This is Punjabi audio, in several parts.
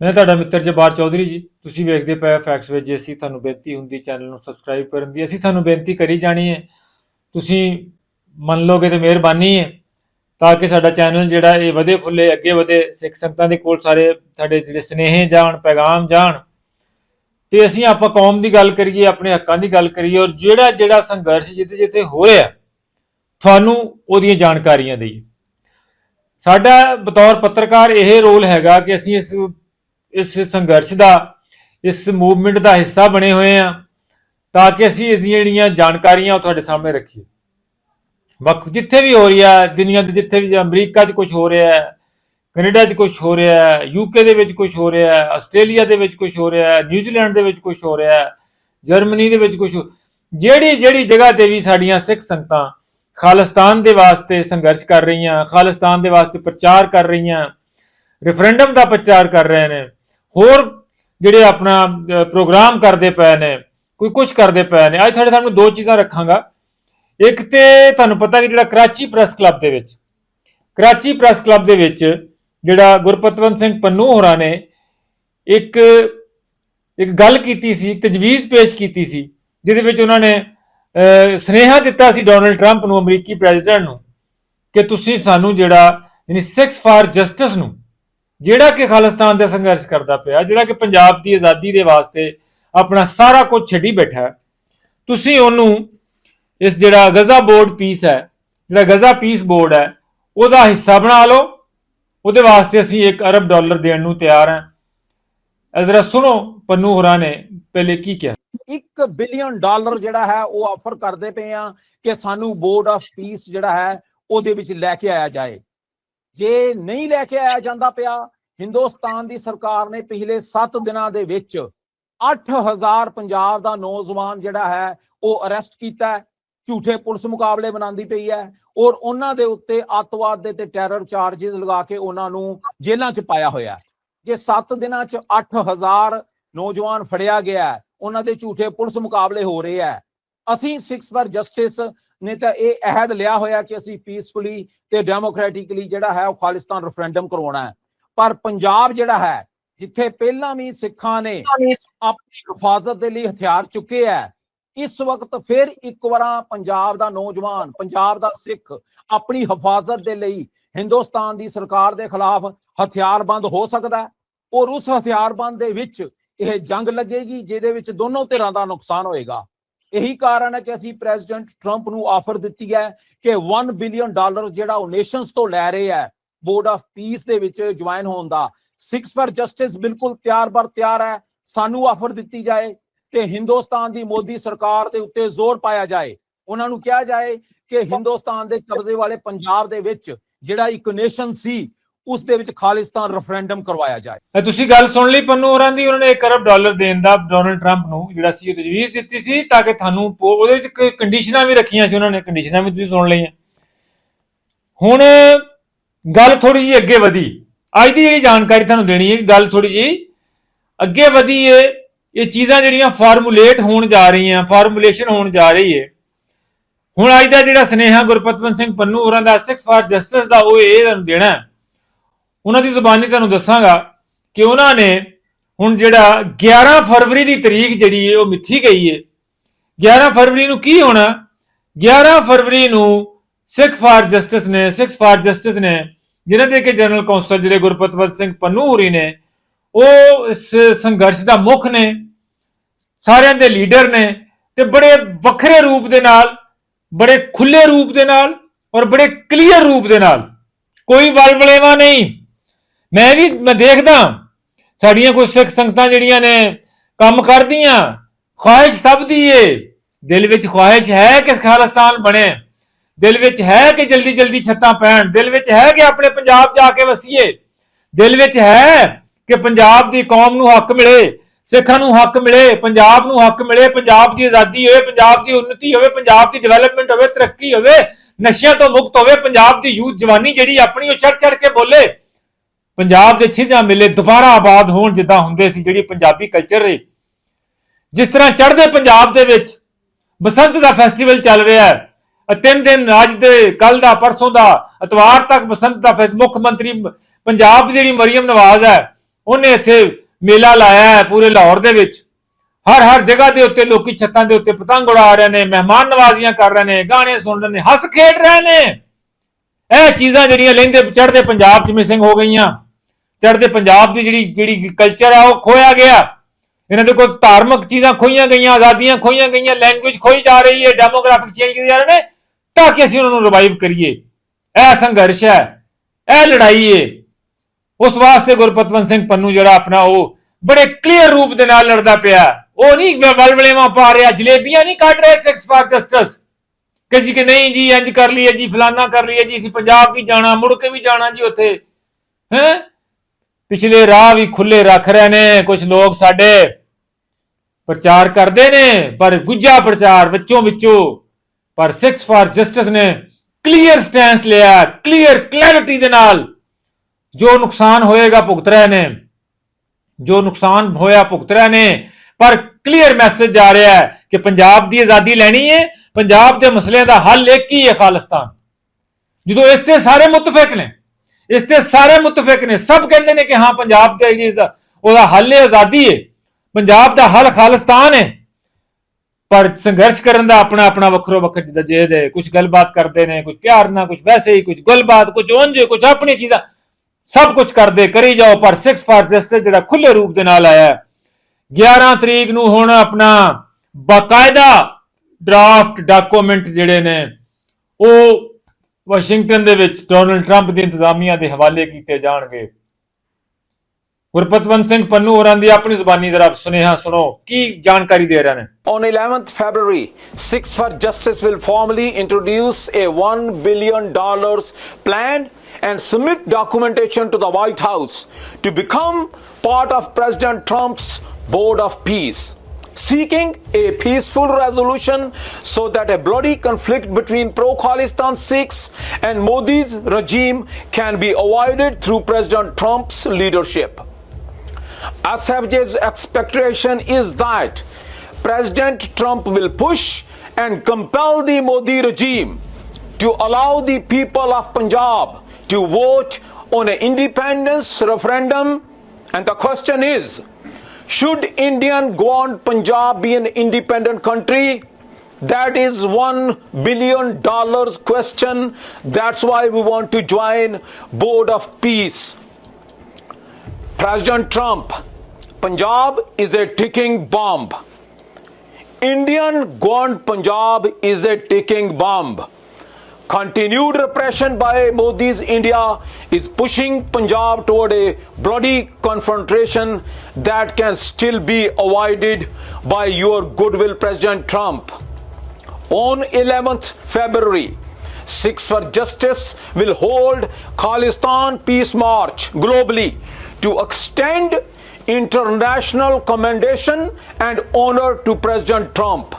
ਮੈਂ ਤੁਹਾਡਾ ਮਿੱਤਰ ਜਬਾਰ ਚੌਧਰੀ ਜੀ। ਤੁਸੀਂ ਵੇਖਦੇ ਪਏ ਫੈਕਟਸ ਵਿੱਚ, ਜੇ ਅਸੀਂ ਤੁਹਾਨੂੰ ਬੇਨਤੀ ਹੁੰਦੀ, ਚੈਨਲ ਨੂੰ ਸਬਸਕ੍ਰਾਈਬ ਕਰਨ ਦੀ, ਅਸੀਂ ਤੁਹਾਨੂੰ ਬੇਨਤੀ ਕਰੀ ਜਾਣੀ ਹੈ। ਤੁਸੀਂ ਮੰਨ ਲਓਗੇ ਤੇ ਮਿਹਰਬਾਨੀ ਹੈ, ਤਾਂ ਕਿ ਸਾਡਾ ਚੈਨਲ ਜਿਹੜਾ ਇਹ ਵਧੇ ਫੁੱਲੇ, ਅੱਗੇ ਵਧੇ, ਸਿੱਖ ਸੰਗਤਾਂ ਦੇ ਕੋਲ ਸਾਰੇ ਸਾਡੇ ਜਿਹੜੇ ਸਨੇਹ ਜਾਣ, ਪੈਗਾਮ ਜਾਣ। ਤੇ ਅਸੀਂ ਆਪਾਂ ਕੌਮ ਦੀ ਗੱਲ ਕਰੀਏ, ਆਪਣੇ ਹੱਕਾਂ ਦੀ ਗੱਲ ਕਰੀਏ, ਔਰ ਜਿਹੜਾ ਜਿਹੜਾ ਸੰਘਰਸ਼ ਜਿੱਥੇ ਜਿੱਥੇ ਹੋ ਰਿਹਾ, ਤੁਹਾਨੂੰ ਉਹਦੀਆਂ ਜਾਣਕਾਰੀਆਂ ਦੇਈਏ। ਸਾਡਾ ਬਤੌਰ ਪੱਤਰਕਾਰ ਇਹ ਰੋਲ ਹੈਗਾ ਕਿ ਅਸੀਂ ਇਸ ਇਸ ਸੰਘਰਸ਼ ਦਾ, ਇਸ ਮੂਵਮੈਂਟ ਦਾ ਹਿੱਸਾ ਬਣੇ ਹੋਏ ਆ ਤਾਂ ਕਿ ਅਸੀਂ ਇਸ ਦੀਆਂ ਜਿਹੜੀਆਂ ਜਾਣਕਾਰੀਆਂ ਉਹ ਤੁਹਾਡੇ ਸਾਹਮਣੇ ਰੱਖੀਏ। ਵਕ ਜਿੱਥੇ ਵੀ ਹੋ ਰਹੀ ਹੈ ਦੁਨੀਆ ਦੇ ਜਿੱਥੇ ਵੀ ਅਮਰੀਕਾ 'ਚ ਕੁਝ ਹੋ ਰਿਹਾ ਹੈ, ਕੈਨੇਡਾ 'ਚ ਕੁਝ ਹੋ ਰਿਹਾ ਹੈ ਯੂਕੇ ਦੇ ਵਿੱਚ ਕੁਝ ਹੋ ਰਿਹਾ ਹੈ, ਆਸਟ੍ਰੇਲੀਆ ਦੇ ਵਿੱਚ ਕੁਝ ਹੋ ਰਿਹਾ ਹੈ, ਨਿਊਜ਼ੀਲੈਂਡ ਦੇ ਵਿੱਚ ਕੁਝ ਹੋ ਰਿਹਾ ਹੈ, ਜਰਮਨੀ ਦੇ ਵਿੱਚ ਕੁਝ ਜਿਹੜੀ ਜਿਹੜੀ ਜਗ੍ਹਾ ਤੇ ਵੀ ਸਾਡੀਆਂ ਸਿੱਖ ਸੰਗਤਾਂ ਖਾਲਿਸਤਾਨ ਦੇ ਵਾਸਤੇ ਸੰਘਰਸ਼ ਕਰ ਰਹੀਆਂ, ਖਾਲਿਸਤਾਨ ਦੇ ਵਾਸਤੇ ਪ੍ਰਚਾਰ ਕਰ ਰਹੀਆਂ ਰੈਫਰੈਂਡਮ ਦਾ ਪ੍ਰਚਾਰ ਕਰ ਰਹੇ ਨੇ ਹੋਰ ਜਿਹੜੇ ਆਪਣਾ ਪ੍ਰੋਗਰਾਮ ਕਰਦੇ ਪਏ ਨੇ ਕੋਈ ਕੁਝ ਕਰਦੇ ਪਏ ਨੇ ਅੱਜ ਤੁਹਾਡੇ ਸਾਹਮਣੇ ਦੋ ਚੀਜ਼ਾਂ ਰੱਖਾਂਗਾ। ਇੱਕ ਤੇ ਤੁਹਾਨੂੰ ਪਤਾ ਕਿ ਜਿਹੜਾ ਕਰਾਚੀ ਪ੍ਰੈਸ ਕਲੱਬ ਦੇ ਵਿੱਚ ਕਰਾਚੀ ਪ੍ਰੈਸ ਕਲੱਬ ਦੇ ਵਿੱਚ ਜਿਹੜਾ ਗੁਰਪਤਵੰਤ ਸਿੰਘ ਪੰਨੂ ਹੋਰਾਂ ਨੇ ਇੱਕ ਇੱਕ ਗੱਲ ਕੀਤੀ ਸੀ ਤਜਵੀਜ਼ ਪੇਸ਼ ਕੀਤੀ ਸੀ ਜਿਹਦੇ ਵਿੱਚ ਉਹਨਾਂ ਨੇ ਅਹ, ਸੁਨੇਹਾ ਦਿੱਤਾ ਸੀ ਡੋਨਲਡ ਟਰੰਪ ਨੂੰ ਅਮਰੀਕੀ ਪ੍ਰੈਜ਼ੀਡੈਂਟ ਨੂੰ ਕਿ ਤੁਸੀਂ ਸਾਨੂੰ ਜਿਹੜਾ ਯਾਨੀ ਸਿਕਸ ਫਾਰ ਜਸਟਿਸ ਨੂੰ ਜਿਹੜਾ ਕਿ ਖਾਲਿਸਤਾਨ ਦਾ ਸੰਘਰਸ਼ ਕਰਦਾ ਪਿਆ, ਜਿਹੜਾ ਕਿ ਪੰਜਾਬ ਦੀ ਆਜ਼ਾਦੀ ਦੇ ਵਾਸਤੇ ਆਪਣਾ ਸਾਰਾ ਕੁਝ ਛੱਡੀ ਬੈਠਾ ਤੁਸੀਂ ਉਹਨੂੰ ਇਸ ਜਿਹੜਾ ਗਜ਼ਾ ਬੋਰਡ ਪੀਸ ਹੈ, ਜਿਹੜਾ ਗਜ਼ਾ ਪੀਸ ਬੋਰਡ ਹੈ, ਉਹਦਾ ਹਿੱਸਾ ਬਣਾ ਲਓ। ਉਹਦੇ ਵਾਸਤੇ ਅਸੀਂ 1 ਅਰਬ ਡਾਲਰ ਦੇਣ ਨੂੰ ਤਿਆਰ ਹਾਂ। ਜ਼ਰਾ ਸੁਣੋ, ਪੰਨੂ ਹੋਰਾਂ ਨੇ ਪਹਿਲੇ ਕੀ ਕਿਹਾ? 1 ਬਿਲੀਅਨ ਡਾਲਰ ਜਿਹੜਾ ਹੈ, ਉਹ ਆਫਰ ਕਰਦੇ ਪਏ ਆ ਕਿ ਸਾਨੂੰ ਬੋਰਡ ਆਫ ਪੀਸ ਜਿਹੜਾ ਹੈ, ਉਹਦੇ ਵਿੱਚ ਲੈ ਕੇ ਆਇਆ ਜਾਏ। ਜੇ ਨਹੀਂ ਲੈ ਕੇ ਆਇਆ ਜਾਂਦਾ ਪਿਆ, ਹਿੰਦੁਸਤਾਨ ਦੀ ਸਰਕਾਰ ਨੇ ਪਿਛਲੇ 7 ਦਿਨਾਂ ਦੇ ਵਿੱਚ 8000 ਪੰਜਾਬ ਦਾ ਨੌਜਵਾਨ ਜਿਹੜਾ ਹੈ, ਉਹ ਅਰੈਸਟ ਕੀਤਾ ਹੈ, ਝੂਠੇ ਪੁਲਿਸ ਮੁਕਾਬਲੇ ਬਣਾਉਂਦੀ ਪਈ ਹੈ ਔਰ ਉਹਨਾਂ ਦੇ ਉੱਤੇ ਅੱਤਵਾਦ ਦੇ ਤੇ ਟੈਰਰ ਚਾਰजेस ਲਗਾ ਕੇ ਉਹਨਾਂ ਨੂੰ ਜੇਲ੍ਹਾਂ 'ਚ ਪਾਇਆ ਹੋਇਆ ਹੈ। ਜੇ 7 ਦਿਨਾਂ 'ਚ 8000 ਨੌਜਵਾਨ ਫੜਿਆ ਗਿਆ ਉਹਨਾਂ ਦੇ ਝੂਠੇ ਪੁਲਿਸ ਮੁਕਾਬਲੇ ਹੋ ਰਹੇ ਹੈ। ਅਸੀਂ ਸਿਕਸ ਫਾਰ ਜਸਟਿਸ ਨੇ ਤਾਂ ਇਹ ਅਹਿਦ ਲਿਆ ਹੋਇਆ ਕਿ ਅਸੀਂ ਪੀਸਫੁਲੀ ਤੇ ਡੈਮੋਕ੍ਰੈਟਿਕਲੀ ਜਿਹੜਾ ਹੈ ਉਹ ਖਾਲਿਸਤਾਨ ਰੈਫਰੈਂਡਮ ਕਰਵਾਉਣਾ ਹੈ। ਪਰ ਪੰਜਾਬ ਜਿਹੜਾ ਹੈ ਜਿੱਥੇ ਪਹਿਲਾਂ ਵੀ ਸਿੱਖਾਂ ਨੇ ਆਪਣੀ ਹਿਫਾਜ਼ਤ ਦੇ ਲਈ ਹਥਿਆਰ ਚੁੱਕੇ ਹੈ ਇਸ ਵਕਤ ਫਿਰ ਇੱਕ ਵਾਰਾਂ ਪੰਜਾਬ ਦਾ ਨੌਜਵਾਨ ਪੰਜਾਬ ਦਾ ਸਿੱਖ ਆਪਣੀ ਹਿਫਾਜ਼ਤ ਦੇ ਲਈ ਹਿੰਦੁਸਤਾਨ ਦੀ ਸਰਕਾਰ ਦੇ ਖਿਲਾਫ ਹਥਿਆਰਬੰਦ ਹੋ ਸਕਦਾ ਹੈ ਔਰ ਉਸ ਹਥਿਆਰਬੰਦ ਦੇ ਵਿੱਚ ਇਹ ਜੰਗ ਲੱਗੇਗੀ ਜਿਹਦੇ ਵਿੱਚ ਦੋਨੋਂ ਧਿਰਾਂ ਦਾ ਨੁਕਸਾਨ ਹੋਏਗਾ। ਇਹੀ ਕਾਰਨ ਹੈ ਕਿ ਅਸੀਂ ਪ੍ਰੈਜ਼ੀਡੈਂਟ ਟਰੰਪ ਨੂੰ ਆਫਰ ਦਿੱਤੀ ਹੈ ਕਿ 1 ਬਿਲੀਅਨ ਡਾਲਰ ਜਿਹੜਾ ਉਹ ਨੇਸ਼ਨਸ ਤੋਂ ਲੈ ਰਹੇ ਹੈ ਬੋਰਡ ਆਫ ਪੀਸ ਦੇ ਵਿੱਚ ਜੁਆਇਨ ਹੋਣ ਦਾ। 6 ਫਾਰ ਜਸਟਿਸ ਬਿਲਕੁਲ ਤਿਆਰ ਬਰ ਤਿਆਰ ਹੈ, ਸਾਨੂੰ ਆਫਰ ਦਿੱਤੀ ਜਾਏ ਤੇ ਹਿੰਦੁਸਤਾਨ ਦੀ ਮੋਦੀ ਸਰਕਾਰ ਦੇ ਉੱਤੇ ਜ਼ੋਰ ਪਾਇਆ ਜਾਏ। ਉਹਨਾਂ ਨੂੰ ਕਿਹਾ ਜਾਏ ਕਿ ਹਿੰਦੁਸਤਾਨ ਦੇ ਕਬਜ਼ੇ ਵਾਲੇ ਪੰਜਾਬ ਦੇ ਵਿੱਚ ਜਿਹੜਾ ਇੱਕ ਨੇਸ਼ਨ ਸੀ ਉਸ ਦੇ ਵਿੱਚ ਖਾਲਿਸਤਾਨ ਰੈਫਰੈਂਡਮ ਕਰਵਾਇਆ ਜਾਏ। ਤੁਸੀਂ ਗੱਲ ਸੁਣ ਲਈ ਪੰਨੂ ਹੋਰਾਂ ਦੀ, ਉਹਨਾਂ ਨੇ 1 ਅਰਬ ਡਾਲਰ ਦੇਣ ਦਾ ਡੋਨਲਡ ਟਰੰਪ ਨੂੰ ਜਿਹੜਾ ਸੀ, ਉਹ ਤਜਵੀਜ਼ ਦਿੱਤੀ ਸੀ ਤਾਂ ਕਿ ਤੁਹਾਨੂੰ ਉਹਦੇ ਵਿੱਚ ਕੰਡੀਸ਼ਨਾਂ ਵੀ ਰੱਖੀਆਂ ਸੀ ਉਹਨਾਂ ਨੇ ਕੰਡੀਸ਼ਨਾਂ ਵੀ ਤੁਸੀਂ ਸੁਣ ਲਈਆਂ। ਹੁਣ ਗੱਲ ਥੋੜੀ ਜੀ ਅੱਗੇ ਵਧੀ। ਅੱਜ ਦੀ ਜਿਹੜੀ ਜਾਣਕਾਰੀ ਤੁਹਾਨੂੰ ਦੇਣੀ ਹੈ, ਗੱਲ ਥੋੜੀ ਜੀ ਅੱਗੇ ਵਧੀ ਹੈ। ਇਹ ਚੀਜ਼ਾਂ ਜਿਹੜੀਆਂ ਫਾਰਮੂਲੇਟ ਹੋਣ ਜਾ ਰਹੀਆਂ ਫਾਰਮੂਲੇਸ਼ਨ ਹੋਣ ਜਾ ਰਹੀ ਹੈ। ਹੁਣ ਅੱਜ ਦਾ ਜਿਹੜਾ ਸਨੇਹਾ ਗੁਰਪਤਵੰਤ ਸਿੰਘ ਪੰਨੂ ਹੋਰਾਂ ਦਾ ਸਿਕਸ ਫਾਰ ਜਸਟਿਸ ਦਾ ਉਹ ਇਹ ਤੁਹਾਨੂੰ ਦੇਣਾ ਉਹਨਾਂ ਦੀ ਜ਼ੁਬਾਨੀ ਤੁਹਾਨੂੰ ਦੱਸਾਂਗਾ ਕਿ ਉਹਨਾਂ ਨੇ ਹੁਣ ਜਿਹੜਾ 11 ਫਰਵਰੀ ਦੀ ਤਰੀਕ ਜਿਹੜੀ ਹੈ ਉਹ ਮਿੱਥੀ ਗਈ ਹੈ 11 ਫਰਵਰੀ ਨੂੰ ਕੀ ਹੋਣਾ? 11 ਫਰਵਰੀ ਨੂੰ ਸਿੱਖ ਫਾਰ ਜਸਟਿਸ ਨੇ, ਸਿੱਖ ਫਾਰ ਜਸਟਿਸ ਨੇ ਜਿਨ੍ਹਾਂ ਦੇ ਕਿ ਜਨਰਲ ਕੌਂਸਲ ਜਿਹੜੇ ਗੁਰਪਤਵਤ ਸਿੰਘ ਪੰਨੂ ਹੋਰੀ ਨੇ, ਉਹ ਇਸ ਸੰਘਰਸ਼ ਦਾ ਮੁੱਖ ਨੇ, ਸਾਰਿਆਂ ਦੇ ਲੀਡਰ ਨੇ ਤੇ ਬੜੇ ਵੱਖਰੇ ਰੂਪ ਦੇ ਨਾਲ, ਬੜੇ ਖੁੱਲੇ ਰੂਪ ਦੇ ਨਾਲ ਔਰ ਬੜੇ ਕਲੀਅਰ ਰੂਪ ਦੇ ਨਾਲ। ਕੋਈ ਵਲਵਲੇਵਾ ਨਹੀਂ। ਮੈਂ ਵੀ, ਮੈਂ ਦੇਖਦਾ। ਸਾਡੀਆਂ ਕੁਝ ਸਿੱਖ ਸੰਗਤਾਂ ਜਿਹੜੀਆਂ ਨੇ, ਕੰਮ ਕਰਦੀਆਂ। ਖੁਆਇਸ਼ ਸਭ ਦੀ ਏ। ਦਿਲ ਵਿੱਚ ਖੁਆਇਸ਼ ਹੈ ਕਿ ਖਾਲਿਸਤਾਨ ਬਣੇ। ਦਿਲ ਵਿੱਚ ਹੈ ਕਿ ਜਲਦੀ ਜਲਦੀ ਛੱਤਾਂ ਪੈਣ। ਦਿਲ ਵਿੱਚ ਹੈ ਕਿ ਆਪਣੇ ਪੰਜਾਬ ਜਾ ਕੇ ਵਸੀਏ। ਦਿਲ ਵਿੱਚ ਹੈ ਕਿ ਪੰਜਾਬ ਦੀ ਕੌਮ ਨੂੰ ਹੱਕ ਮਿਲੇ, ਸਿੱਖਾਂ ਨੂੰ ਹੱਕ ਮਿਲੇ, ਪੰਜਾਬ ਨੂੰ ਹੱਕ ਮਿਲੇ, ਪੰਜਾਬ ਦੀ ਆਜ਼ਾਦੀ ਹੋਵੇ, ਪੰਜਾਬ ਦੀ ਉન્નਤੀ ਹੋਵੇ, ਪੰਜਾਬ ਦੀ ਡਿਵੈਲਪਮੈਂਟ ਹੋਵੇ, ਤਰੱਕੀ ਹੋਵੇ, ਨਸ਼ਿਆਂ ਤੋਂ ਮੁਕਤ ਹੋਵੇ, ਪੰਜਾਬ ਦੀ ਯੂਥ ਜਵਾਨੀ ਜਿਹੜੀ ਆਪਣੀ ਉਹ ਚੜ ਚੜ ਕੇ ਬੋਲੇ। ਪੰਜਾਬ ਦੇ ਛਿੰਝਾਂ ਮੇਲੇ ਦੁਬਾਰਾ ਆਬਾਦ ਹੋਣ ਜਿੱਦਾਂ ਹੁੰਦੇ ਸੀ, ਜਿਹੜੀ ਪੰਜਾਬੀ ਕਲਚਰ ਹੈ ਜਿਸ ਤਰ੍ਹਾਂ ਚੜ੍ਹਦੇ ਪੰਜਾਬ ਦੇ ਵਿੱਚ ਬਸੰਤ ਦਾ ਫੈਸਟੀਵਲ ਚੱਲ ਰਿਹਾ ਹੈ ਤਿੰਨ ਦਿਨ ਅੱਜ ਦੇ ਕੱਲ ਦਾ, ਪਰਸੋਂ ਦਾ ਇਤਵਾਰ ਤੱਕ ਬਸੰਤ ਦਾ ਫੈਸ ਮੁੱਖ ਮੰਤਰੀ ਪੰਜਾਬ ਦੀ ਜਿਹੜੀ ਮਰੀਮ ਨਵਾਜ਼ ਹੈ, ਉਹਨੇ ਇੱਥੇ ਮੇਲਾ ਲਾਇਆ ਹੈ ਪੂਰੇ ਲਾਹੌਰ ਦੇ ਵਿੱਚ। ਹਰ ਹਰ ਜਗ੍ਹਾ ਦੇ ਉੱਤੇ ਲੋਕੀ ਛੱਤਾਂ ਦੇ ਉੱਤੇ ਪਤੰਗ ਉਡਾ ਰਹੇ ਨੇ, ਮਹਿਮਾਨ ਨਵਾਜ਼ੀਆਂ ਕਰ ਰਹੇ ਨੇ, ਗਾਣੇ ਸੁਣ ਰਹੇ ਨੇ, ਹੱਸ ਖੇਡ ਰਹੇ ਨੇ। ਇਹ ਚੀਜ਼ਾਂ ਜਿਹੜੀਆਂ ਲੈਂਦੇ, ਚੜ੍ਹਦੇ ਪੰਜਾਬ ਚ ਮਿਸਿੰਗ ਹੋ ਗਈਆਂ। ਚੜ੍ਹਦੇ ਪੰਜਾਬ ਦੀ ਜਿਹੜੀ ਜਿਹੜੀ ਕਲਚਰ ਆ, ਉਹ ਖੋਇਆ ਗਿਆ। ਇਹਨਾਂ ਦੇ ਕੋਲ ਧਾਰਮਿਕ ਚੀਜ਼ਾਂ ਖੋਈਆਂ ਗਈਆਂ, ਆਜ਼ਾਦੀਆਂ ਖੋਈਆਂ ਗਈਆਂ ਲੈਂਗੁਏਜ ਖੋਈ ਜਾ ਰਹੀ ਹੈ ਡੈਮੋਗ੍ਰਾਫਿਕ ਚੇਂਜ ਕੀਤੇ ਜਾ ਰਹੇ ਨੇ, ਤਾਂ ਕਿ ਅਸੀਂ ਉਹਨਾਂ ਨੂੰ ਰਿਵਾਈਵ ਕਰੀਏ। ਇਹ ਸੰਘਰਸ਼ ਹੈ, ਇਹ ਲੜਾਈ ਹੈ ਉਸ ਵਾਸਤੇ ਗੁਰਪਤਵੰਤ ਸਿੰਘ ਪੰਨੂ ਜਿਹੜਾ ਆਪਣਾ ਉਹ ਬੜੇ ਕਲੀਅਰ ਰੂਪ ਦੇ ਨਾਲ ਲੜਦਾ ਪਿਆ। ਉਹ ਨਹੀਂ ਵਲਵਲੇਵਾ ਪਾ ਰਿਹਾ, ਜਲੇਬੀਆਂ ਨਹੀਂ ਕੱਢ ਰਿਹਾ ਸਿਕਸ ਫਾਰ ਜਸਟਿਸ। ਕਿ ਜੀ ਕਿ ਨਹੀਂ ਜੀ, ਇੰਜ ਕਰ ਲਈਏ ਜੀ, ਫਲਾਨਾ ਕਰ ਲਈਏ ਜੀ, ਅਸੀਂ ਪੰਜਾਬ ਵੀ ਜਾਣਾ, ਮੁੜ ਕੇ ਵੀ ਜਾਣਾ ਜੀ ਉੱਥੇ। ਹੈ? ਪਿਛਲੇ ਰਾਹ ਵੀ ਖੁੱਲੇ ਰੱਖ ਰਹੇ ਨੇ ਕੁਝ ਲੋਕ ਸਾਡੇ ਪ੍ਰਚਾਰ ਕਰਦੇ ਨੇ, ਪਰ ਗੁੱਜਾ ਪ੍ਰਚਾਰ ਵਿੱਚੋਂ ਵਿੱਚੋਂ, ਪਰ ਸਿਕਸ ਫਾਰ ਜਸਟਿਸ ਨੇ ਕਲੀਅਰ ਸਟੈਂਸ ਲਿਆ, ਕਲੀਅਰ ਕਲੈਰਿਟੀ ਦੇ ਨਾਲ, ਜੋ ਨੁਕਸਾਨ ਹੋਏਗਾ ਭੁਗਤ ਰਹੇ ਨੇ, ਜੋ ਨੁਕਸਾਨ ਹੋਇਆ ਭੁਗਤ ਰਹੇ ਨੇ, ਪਰ ਕਲੀਅਰ ਮੈਸੇਜ ਜਾ ਰਿਹਾ ਹੈ ਕਿ ਪੰਜਾਬ ਦੀ ਆਜ਼ਾਦੀ ਲੈਣੀ ਹੈ, ਪੰਜਾਬ ਦੇ ਮਸਲਿਆਂ ਦਾ ਹੱਲ ਇੱਕ ਹੀ ਹੈ ਖਾਲਿਸਤਾਨ, ਜਦੋਂ ਇਸ ਤੇ ਸਾਰੇ ਮੁਤਫਿਕ ਨੇ ਇਸ ਤੇ ਸਾਰੇ ਮੁਤਫਿਕ ਨੇ, ਸਭ ਕਹਿੰਦੇ ਨੇ ਕਿ ਹਾਂ, ਪੰਜਾਬ ਦੇ ਇਸ- ਉਹਦਾ ਹੱਲ ਹੈ ਆਜ਼ਾਦੀ ਹੈ ਪੰਜਾਬ ਦਾ ਹੱਲ ਖਾਲਿਸਤਾਨ ਹੈ ਪਰ ਸੰਘਰਸ਼ ਕਰਨ ਦਾ ਆਪਣਾ ਆਪਣਾ ਵੱਖਰੋ ਵੱਖਰ ਜਿੱਦਾਂ ਜੇਦ ਹੈ ਕੁਝ ਗੱਲਬਾਤ ਕਰਦੇ ਨੇ ਕੁਝ ਪਿਆਰ ਨਾਲ ਕੁਝ ਵੈਸੇ ਹੀ ਕੁਝ ਗੱਲਬਾਤ ਕੁਝ ਉਂਝ ਕੁਝ ਆਪਣੀ ਚੀਜ਼ਾਂ। ਸਭ ਕੁਝ ਕਰਦੇ, ਕਰੀ ਜਾਓ, ਪਰ 6 ਫਾਰ ਜਸਟਿਸ ਜਿਹੜਾ ਖੁੱਲੇ ਰੂਪ ਦੇ ਨਾਲ ਆਇਆ ਹੈ। 11 ਤਰੀਕ ਨੂੰ ਹੁਣ ਆਪਣਾ ਬਾਕਾਇਦਾ ਡਰਾਫਟ ਡਾਕੂਮੈਂਟ ਜਿਹੜੇ ਨੇ, ਉਹ ਵਾਸ਼ਿੰਗਟਨ ਦੇ ਵਿੱਚ ਡੋਨਲਡ ਟਰੰਪ ਦੀ ਇੰਤਜ਼ਾਮੀਆਂ ਦੇ ਹਵਾਲੇ ਕੀਤੇ ਜਾਣਗੇ ਗੁਰਪਤਵੰਤ ਸਿੰਘ ਪੰਨੂ ਹੋਰਾਂ ਦੀ ਆਪਣੀ ਜ਼ੁਬਾਨੀ ਜ਼ਰਾ ਸੁਨੇਹਾ ਸੁਣੋ ਕੀ ਜਾਣਕਾਰੀ ਦੇ ਰਹੇ ਨੇ On 11th February, Six for Justice will formally introduce a $1 billion plan and submit documentation to the White House to become part of President Trump's Board of Peace, seeking a peaceful resolution so that a bloody conflict between pro Khalistan Sikhs and Modi's regime can be avoided through President Trump's leadership. SFJ's expectation is that President Trump will push and compel the Modi regime to allow the people of Punjab to vote on an independence referendum. And the question is should Indian Gwan Punjab be an independent country? That is one billion dollars question. That's why we want to join Board of Peace. President Trump, Punjab is a ticking bomb. Indian gone Punjab is a ticking bomb. Continued repression by Modi's India is pushing Punjab toward a bloody confrontation that can still be avoided by your goodwill, President Trump. On 11th February, Six for Justice will hold Khalistan Peace March globally to extend international commendation and honor to President Trump.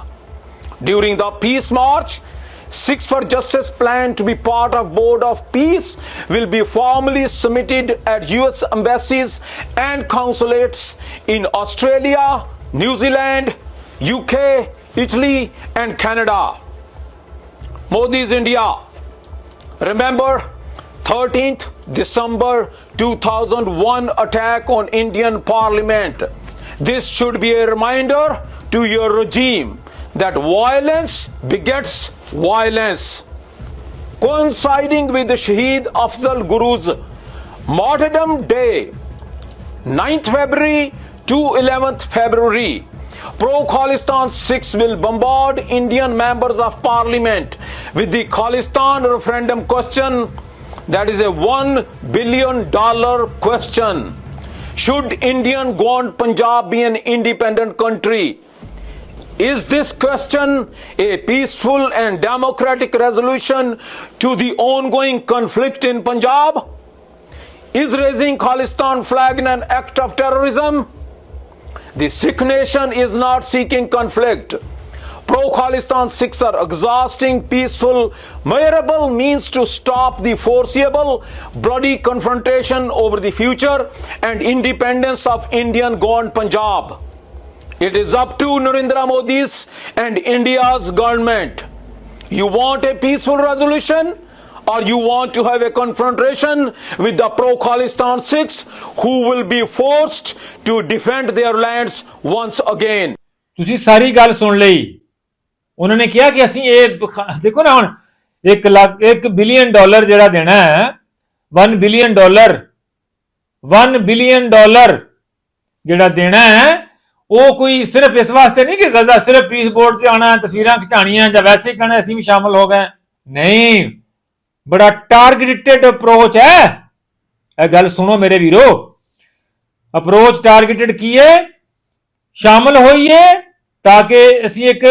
During the Peace March, Six for Justice plan to be part of Board of Peace will be formally submitted at US embassies and consulates in Australia, New Zealand, UK, Italy, and Canada. Modi's India. Remember 13th December 2001 attack on Indian Parliament. This should be a reminder to your regime that violence begets violence. Coinciding with the Shaheed Afzal Guru's martyrdom day, 9th February to 11th February, Pro Khalistan 6 will bombard Indian members of parliament with the Khalistan referendum question that is a 1 billion dollar question. Should Indian Gond Punjab be an independent country? Is this question a peaceful and democratic resolution to the ongoing conflict in Punjab? Is raising Khalistan flag an act of terrorism? The Sikh nation is not seeking conflict. Pro Khalistan Sikhs are exhausting peaceful, measurable means to stop the foreseeable bloody confrontation over the future and independence of Indian Gone Punjab. It is up to Narendra Modi's and India's government. You want a peaceful resolution? or you want to have a confrontation with the pro Khalistan Sikhs who will be forced to defend their lands once again. ਤੁਸੀਂ ਸਾਰੀ ਗੱਲ ਸੁਣ ਲਈ ਉਹਨਾਂ ਨੇ ਕਿਹਾ ਕਿ ਅਸੀਂ ਇਹ ਬਖ- ਦੇਖੋ ਨਾ ਹੁਣ 1 ਲੱਖ 1 ਬਿਲੀਅਨ ਡਾਲਰ ਜਿਹੜਾ ਦੇਣਾ ਹੈ 1 ਬਿਲੀਅਨ ਡਾਲਰ 1 ਬਿਲੀਅਨ ਡਾਲਰ ਜਿਹੜਾ ਦੇਣਾ ਹੈ ਉਹ ਕੋਈ ਸਿਰਫ ਇਸ ਵਾਸਤੇ ਨਹੀਂ ਕਿ ਗਜ਼ਾ ਸਿਰਫ ਪੀਸ ਬੋਰਡ 'ਤੇ ਆਣਾ ਤਸਵੀਰਾਂ ਖਿਚਾਣੀਆਂ ਜਾਂ ਵੈਸੇ ਕਹਿਣਾ ਅਸੀਂ ਵੀ ਸ਼ਾਮਲ ਹੋ ਗਏ। ਨਹੀਂ, ਬੜਾ ਟਾਰਗੇਟਡ ਅਪਰੋਚ ਹੈ। ਇਹ ਗੱਲ ਸੁਣੋ ਮੇਰੇ ਵੀਰੋ। ਅਪਰੋਚ ਟਾਰਗੇਟਡ ਕੀ ਹੈ? ਸ਼ਾਮਲ ਹੋਈਏ ਤਾਂ ਕਿ ਅਸੀਂ ਇੱਕ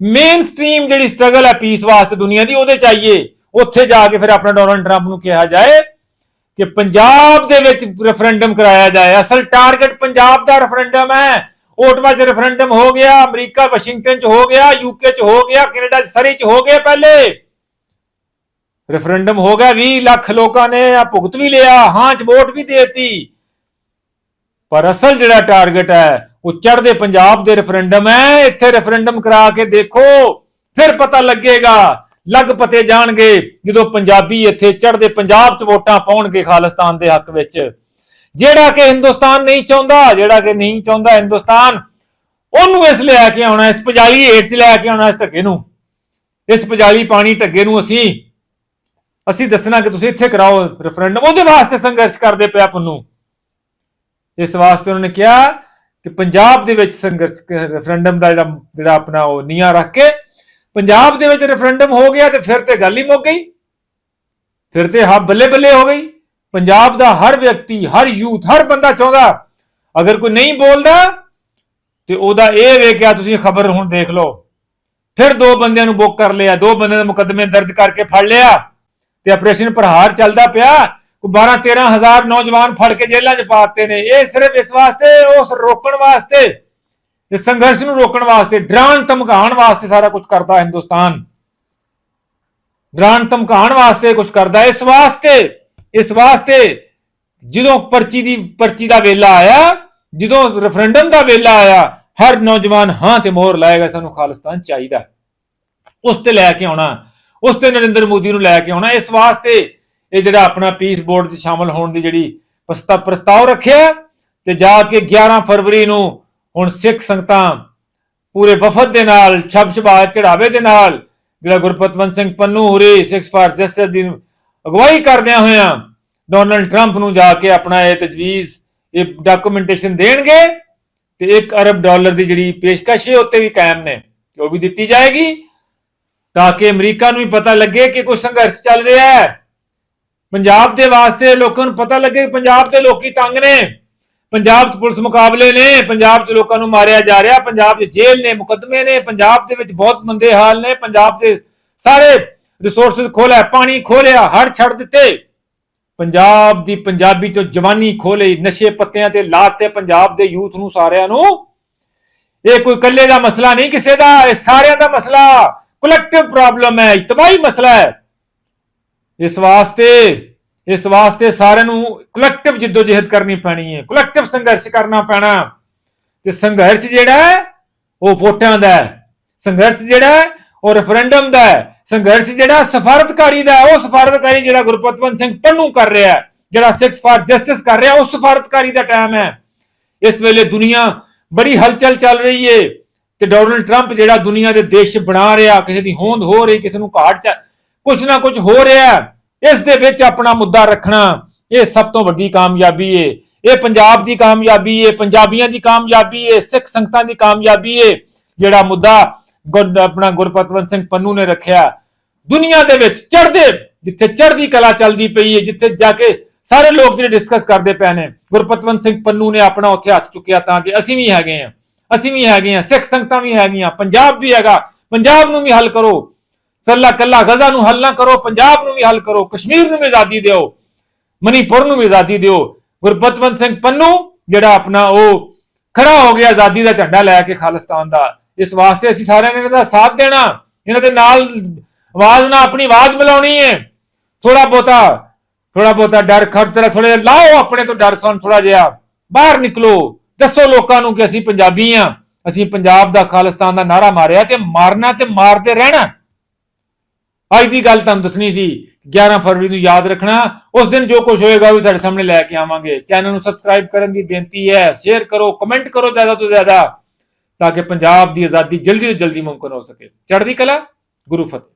ਮੇਨ ਸਟ੍ਰੀਮ ਜਿਹੜੀ ਸਟਰਗਲ ਹੈ ਪੀਸ ਵਾਸਤੇ ਦੁਨੀਆ ਦੀ, ਉਹਦੇ ਚਾਹੀਏ ਉੱਥੇ ਜਾ ਕੇ ਫਿਰ ਆਪਣਾ ਡੋਨਲਡ ਟਰੰਪ ਨੂੰ ਕਿਹਾ ਜਾਏ ਕਿ ਪੰਜਾਬ ਦੇ ਵਿੱਚ ਰੈਫਰੈਂਡਮ ਕਰਾਇਆ ਜਾਏ। ਅਸਲ ਟਾਰਗੇਟ ਪੰਜਾਬ ਦਾ ਰੈਫਰੈਂਡਮ ਹੈ। ਓਟਵਾ 'ਚ ਰੈਫਰੈਂਡਮ ਹੋ ਗਿਆ, ਅਮਰੀਕਾ, ਵਾਸ਼ਿੰਗਟਨ 'ਚ ਹੋ ਗਿਆ ਯੂਕੇ 'ਚ ਹੋ ਗਿਆ, ਕੈਨੇਡਾ 'ਚ ਸਰੀ 'ਚ ਹੋ ਗਿਆ ਪਹਿਲੇ। ਰੈਫਰੈਂਡਮ ਹੋ ਗਿਆ 20 ਲੱਖ ਲੋਕਾਂ ਨੇ ਆ ਭੁਗਤ ਵੀ ਲਿਆ, ਹਾਂ 'ਚ ਵੋਟ ਵੀ ਦੇਤੀ। ਪਰ ਅਸਲ ਜਿਹੜਾ ਟਾਰਗੇਟ ਹੈ, ਉਹ ਚੜ੍ਹਦੇ ਪੰਜਾਬ ਦੇ ਰੈਫਰੈਂਡਮ ਹੈ। ਇੱਥੇ ਰੈਫਰੈਂਡਮ ਕਰਾ ਕੇ ਦੇਖੋ, ਫਿਰ ਪਤਾ ਲੱਗੇਗਾ। ਲੱਗ ਪਤੇ ਜਾਣਗੇ ਜਦੋਂ ਪੰਜਾਬੀ ਇੱਥੇ ਚੜ੍ਹਦੇ ਪੰਜਾਬ 'ਚ ਵੋਟਾਂ ਪਾਉਣਗੇ ਖਾਲਿਸਤਾਨ ਦੇ ਹੱਕ ਵਿੱਚ। ਜਿਹੜਾ ਕਿ ਹਿੰਦੁਸਤਾਨ ਨਹੀਂ ਚਾਹੁੰਦਾ, ਜਿਹੜਾ ਕਿ ਨਹੀਂ ਚਾਹੁੰਦਾ ਹਿੰਦੁਸਤਾਨ, ਉਹਨੂੰ ਇਸ ਲੈ ਕੇ ਆਉਣਾ, ਇਸ ਪਜਾਲੀ ਹੇਠ 'ਚ ਲੈ ਕੇ ਆਉਣਾ ਇਸ ਢੱਗੇ ਨੂੰ। ਇਸ ਪਜਾਲੀ ਪਾਣੀ ਢੱਗੇ ਨੂੰ ਅਸੀਂ ਅਸੀਂ ਦੱਸਣਾ ਕਿ ਤੁਸੀਂ ਇੱਥੇ ਕਰਾਓ ਰੈਫਰੈਂਡਮ ਉਹਦੇ ਵਾਸਤੇ ਸੰਘਰਸ਼ ਕਰਦੇ ਪਿਆ ਪੁੰਨੂ ਇਸ ਵਾਸਤੇ ਉਹਨਾਂ ਨੇ ਕਿਹਾ ਕਿ ਪੰਜਾਬ ਦੇ ਵਿੱਚ ਸੰਘਰਸ਼ ਰੈਫਰੈਂਡਮ ਦਾ ਜਿਹੜਾ ਜਿਹੜਾ ਆਪਣਾ ਉਹ ਨੀਆਂ ਰੱਖ ਕੇ, ਪੰਜਾਬ ਦੇ ਵਿੱਚ ਰੈਫਰੈਂਡਮ ਹੋ ਗਿਆ ਤੇ ਫਿਰ ਤੇ ਗੱਲ ਹੀ ਮੁੱਕ ਗਈ। ਫਿਰ ਤੇ ਹਾਂ ਬੱਲੇ ਬੱਲੇ ਹੋ ਗਈ। ਪੰਜਾਬ ਦਾ ਹਰ ਵਿਅਕਤੀ, ਹਰ ਯੂਥ, ਹਰ ਬੰਦਾ ਚਾਹੁੰਦਾ, ਅਗਰ ਕੋਈ ਨਹੀਂ ਬੋਲਦਾ, ਤੇ ਉਹਦਾ ਇਹ ਵੇਖਿਆ ਤੁਸੀਂ ਖਬਰ ਹੁਣ ਦੇਖ ਲਓ। ਫਿਰ ਦੋ ਬੰਦਿਆਂ ਨੂੰ ਬੁੱਕ ਕਰ ਲਿਆ, ਦੋ ਬੰਦਿਆਂ ਦੇ ਮੁਕੱਦਮੇ ਦਰਜ ਕਰਕੇ ਫੜ ਲਿਆ ਤੇ ਆਪਰੇਸ਼ਨ ਪ੍ਰਹਾਰ ਚੱਲਦਾ ਪਿਆ। ਕੋਈ 12 13 ਹਜ਼ਾਰ ਨੌਜਵਾਨ ਫੜ ਕੇ ਜੇਲ੍ਹਾਂ 'ਚ ਪਾਤੇ ਨੇ। ਇਹ ਸਿਰਫ ਇਸ ਵਾਸਤੇ, ਉਸ ਰੋਕਣ ਵਾਸਤੇ, ਇਸ ਸੰਘਰਸ਼ ਨੂੰ ਰੋਕਣ ਵਾਸਤੇ ਡਰਾਉਣ ਧਮਕਾਉਣ ਵਾਸਤੇ ਸਾਰਾ ਕੁਝ ਕਰਦਾ ਹਿੰਦੁਸਤਾਨ। ਡਰਾਉਣ ਧਮਕਾਉਣ ਵਾਸਤੇ ਕੁਝ ਕਰਦਾ, ਇਸ ਵਾਸਤੇ ਇਸ ਵਾਸਤੇ ਜਦੋਂ ਪਰਚੀ ਦੀ, ਪਰਚੀ ਦਾ ਵੇਲਾ ਆਇਆ, ਜਦੋਂ ਰੈਫਰੈਂਡਮ ਦਾ ਵੇਲਾ ਆਇਆ, ਹਰ ਨੌਜਵਾਨ ਹਾਂ ਤੇ ਮੋਹਰ ਲਾਏਗਾ, ਸਾਨੂੰ ਖਾਲਿਸਤਾਨ ਚਾਹੀਦਾ ਉਸ ਤੇ ਲੈ ਕੇ ਆਉਣਾ, ਉਸ ਤੇ ਨਰਿੰਦਰ ਮੋਦੀ ਨੂੰ ਲੈ ਕੇ ਆਉਣਾ, ਇਸ ਵਾਸਤੇ ਇਹ ਜਿਹੜਾ ਆਪਣਾ ਪੀਸ ਬੋਰਡ 'ਚ ਸ਼ਾਮਲ ਹੋਣ ਦੀ ਜਿਹੜੀ ਪ੍ਰਸਤਾਵ ਰੱਖਿਆ, ਤੇ ਜਾ ਕੇ 11 ਫਰਵਰੀ ਨੂੰ ਹੁਣ ਸਿੱਖ ਸੰਗਤਾਂ ਪੂਰੇ ਵਫਦ ਦੇ ਨਾਲ ਛਬਛਬਾ ਚੜਾਵੇ ਦੇ ਨਾਲ, ਜਿਹੜਾ ਗੁਰਪਤਵੰਤ ਸਿੰਘ ਪੰਨੂ ਹੁਰੀ, ਸਿੱਖ ਫਾਰ ਜਸਟਿਸ ਦੀ ਅਗਵਾਈ ਕਰਦਿਆਂ ਹੋਇਆਂ ਡੋਨਲਡ ਟਰੰਪ ਨੂੰ ਜਾ ਕੇ ਆਪਣਾ ਇਹ ਤਜਵੀਜ਼, ਇਹ ਡਾਕੂਮੈਂਟੇਸ਼ਨ ਦੇਣਗੇ ਤੇ 1 ਅਰਬ ਡਾਲਰ ਦੀ ਜਿਹੜੀ ਪੇਸ਼ਕਸ਼ ਹੈ, ਉੱਤੇ ਵੀ ਕਾਇਮ ਨੇ। ਉਹ ਵੀ ਦਿੱਤੀ ਜਾਏਗੀ ਤਾਂ ਕਿ ਅਮਰੀਕਾ ਨੂੰ ਵੀ ਪਤਾ ਲੱਗੇ ਕਿ ਕੋਈ ਸੰਘਰਸ਼ ਚੱਲ ਰਿਹਾ ਹੈ। ਪੰਜਾਬ ਦੇ ਵਾਸਤੇ ਲੋਕਾਂ ਨੂੰ ਪਤਾ ਲੱਗੇ ਪੰਜਾਬ ਦੇ ਲੋਕੀ ਤੰਗ ਨੇ। ਪੰਜਾਬ 'ਚ ਪੁਲਿਸ ਮੁਕਾਬਲੇ ਨੇ, ਪੰਜਾਬ 'ਚ ਲੋਕਾਂ ਨੂੰ ਮਾਰਿਆ ਜਾ ਰਿਹਾ, ਪੰਜਾਬ 'ਚ ਜੇਲ੍ਹ ਨੇ, ਮੁਕੱਦਮੇ ਨੇ, ਪੰਜਾਬ ਦੇ ਵਿੱਚ ਬਹੁਤ ਮੰਦੇ ਹਾਲ ਨੇ, ਪੰਜਾਬ ਦੇ ਸਾਰੇ ਰਿਸੋਰਸਸ ਖੋਲਿਆ, ਪਾਣੀ ਖੋਲਿਆ ਹੜ ਛੱਡ ਦਿੱਤੇ। ਪੰਜਾਬ ਦੀ ਪੰਜਾਬੀ ਤੋਂ ਜਵਾਨੀ ਖੋਲੇ ਨਸ਼ੇ ਪੱਤਿਆਂ ਤੇ ਲਾਤੇ ਪੰਜਾਬ ਦੇ ਯੂਥ ਨੂੰ ਸਾਰਿਆਂ ਨੂੰ। ਇਹ ਕੋਈ ਇਕੱਲੇ ਦਾ ਮਸਲਾ ਨਹੀਂ, ਕਿਸੇ ਦਾ, ਇਹ ਸਾਰਿਆਂ ਦਾ ਮਸਲਾ। ਕਲੈਕਟਿਵ ਪ੍ਰੋਬਲਮ ਹੈ ਇਜਤਮਾਹੀ ਮਸਲਾ ਹੈ। ਇਸ ਵਾਸਤੇ ਇਸ ਵਾਸਤੇ ਸਾਰਿਆਂ ਨੂੰ ਕਲੈਕਟਿਵ ਜਿੱਦੋਜਹਿਦ ਕਰਨੀ ਪੈਣੀ ਹੈ ਕਲੈਕਟਿਵ ਸੰਘਰਸ਼ ਕਰਨਾ ਪੈਣਾ। ਤੇ ਸੰਘਰਸ਼ ਜਿਹੜਾ ਉਹ ਵੋਟਾਂ ਦਾ ਸੰਘਰਸ਼ ਜਿਹੜਾ ਉਹ ਰੈਫਰੈਂਡਮ ਦਾ ਹੈ। ਸੰਘਰਸ਼ ਜਿਹੜਾ ਸਫਾਰਤਕਾਰੀ ਦਾ ਉਹ ਸਫਾਰਤਕਾਰੀ ਜਿਹੜਾ ਗੁਰਪਤਵੰਤ ਸਿੰਘ ਪੰਨੂ ਕਰ ਰਿਹਾ ਹੈ, ਜਿਹੜਾ ਸਿਕਸ ਫਾਰ ਜਸਟਿਸ ਕਰ ਰਿਹਾ, ਉਹ ਸਫਾਰਤਕਾਰੀ ਦਾ ਟਾਈਮ ਹੈ। ਇਸ ਵੇਲੇ ਦੁਨੀਆ ਬੜੀ ਹਲਚਲ ਚੱਲ ਰਹੀ ਏ ਤੇ ਡੋਨਲਡ ਟਰੰਪ ਜਿਹੜਾ ਦੁਨੀਆ ਦੇ ਦੇਸ਼ ਬਣਾ ਰਿਹਾ, ਕਿਸੇ ਦੀ ਹੋਂਦ ਹੋ ਰਹੀ, ਕਿਸੇ ਨੂੰ ਘਾਟ ਚ ਕੁਝ ਨਾ ਕੁਝ ਹੋ ਰਿਹਾ ਇਸ ਦੇ ਵਿੱਚ ਆਪਣਾ ਮੁੱਦਾ ਰੱਖਣਾ, ਇਹ ਸਭ ਤੋਂ ਵੱਡੀ ਕਾਮਯਾਬੀ ਏ। ਇਹ ਪੰਜਾਬ ਦੀ ਕਾਮਯਾਬੀ ਏ, ਪੰਜਾਬੀਆਂ ਦੀ ਕਾਮਯਾਬੀ ਏ, ਸਿੱਖ ਸੰਗਤਾਂ ਦੀ ਕਾਮਯਾਬੀ ਏ। ਜਿਹੜਾ ਮੁੱਦਾ ਗੁਰ- ਆਪਣਾ ਗੁਰਪਤਵੰਤ ਸਿੰਘ ਪੰਨੂ ਨੇ ਰੱਖਿਆ। ਦੁਨੀਆ ਦੇ ਵਿੱਚ ਚੜ੍ਹਦੇ, ਜਿੱਥੇ ਚੜ੍ਹਦੀ ਕਲਾ ਚੱਲਦੀ ਪਈ ਹੈ ਜਿੱਥੇ ਜਾ ਕੇ ਸਾਰੇ ਲੋਕ ਜਿਹੜੇ ਡਿਸਕਸ ਕਰਦੇ ਪਏ ਨੇ, ਗੁਰਪਤਵੰਤ ਸਿੰਘ ਪੰਨੂ ਨੇ ਆਪਣਾ ਉੱਥੇ ਹੱਥ ਚੁੱਕਿਆ ਤਾਂ ਕਿ ਅਸੀਂ ਵੀ ਹੈਗੇ ਆ। ਅਸੀਂ ਵੀ ਹੈਗੇ ਆ, ਸਿੱਖ ਸੰਗਤਾਂ ਵੀ ਹੈਗੀਆਂ, ਪੰਜਾਬ ਵੀ ਹੈਗਾ, ਪੰਜਾਬ ਨੂੰ ਵੀ ਹੱਲ ਕਰੋ। ਸੱਲਾ ਕੱਲਾ ਗਜ਼ਾ ਨੂੰ ਹੱਲ ਨਾ ਕਰੋ, ਪੰਜਾਬ ਨੂੰ ਵੀ ਹੱਲ ਕਰੋ, ਕਸ਼ਮੀਰ ਨੂੰ ਵੀ ਆਜ਼ਾਦੀ ਦਿਓ, ਮਨੀਪੁਰ ਨੂੰ ਵੀ ਆਜ਼ਾਦੀ ਦਿਓ। ਗੁਰਪਤਵੰਤ ਸਿੰਘ ਪੰਨੂ, ਜਿਹੜਾ ਆਪਣਾ ਉਹ ਖੜਾ ਹੋ ਗਿਆ ਆਜ਼ਾਦੀ ਦਾ ਝੰਡਾ ਲੈ ਕੇ ਖਾਲਿਸਤਾਨ ਦਾ ਇਸ ਵਾਸਤੇ ਅਸੀਂ ਸਾਰਿਆਂ ਨੇ ਇਹਨਾਂ ਦਾ ਸਾਥ ਦੇਣਾ, ਇਹਨਾਂ ਦੇ ਨਾਲ ਆਵਾਜ਼ ਨਾਲ ਆਪਣੀ ਆਵਾਜ਼ ਮਿਲਾਉਣੀ ਹੈ। ਥੋੜਾ ਬੋਤਾ ਥੋੜਾ ਬੋਤਾ ਡਰ ਖਰਤਰਾ ਥੋੜਾ ਲਾਓ ਆਪਣੇ ਤੋਂ ਡਰ ਸੌਣ ਥੋੜਾ ਜਿਹਾ। ਬਾਹਰ ਨਿਕਲੋ, ਦੱਸੋ ਲੋਕਾਂ ਨੂੰ ਕਿ ਅਸੀਂ ਪੰਜਾਬੀ ਆ ਅਸੀਂ ਪੰਜਾਬ ਦਾ, ਖਾਲਿਸਤਾਨ ਦਾ ਨਾਰਾ ਮਾਰਿਆ ਤੇ ਮਾਰਨਾ ਤੇ ਮਾਰਦੇ ਰਹਿਣਾ। ਅੱਜ ਦੀ ਗੱਲ ਤੁਹਾਨੂੰ ਦੱਸਣੀ ਸੀ 11 ਫਰਵਰੀ ਨੂੰ ਯਾਦ ਰੱਖਣਾ। ਉਸ ਦਿਨ ਜੋ ਕੁਝ ਹੋਏਗਾ ਉਹ ਤੁਹਾਡੇ ਸਾਹਮਣੇ ਲੈ ਕੇ ਆਵਾਂਗੇ। ਚੈਨਲ ਨੂੰ ਸਬਸਕ੍ਰਾਈਬ ਕਰਨ ਦੀ ਬੇਨਤੀ ਹੈ। ਸ਼ੇਅਰ ਕਰੋ ਕਮੈਂਟ ਕਰੋ ਜ਼ਿਆਦਾ ਤੋਂ ਜ਼ਿਆਦਾ। ਤਾਂ ਕਿ ਪੰਜਾਬ ਦੀ ਆਜ਼ਾਦੀ ਜਲਦੀ ਤੋਂ ਜਲਦੀ ਮੁਮਕਨ ਹੋ ਸਕੇ। ਚੜ੍ਹਦੀ ਕਲਾ, ਗੁਰੂ ਫਤਿਹ।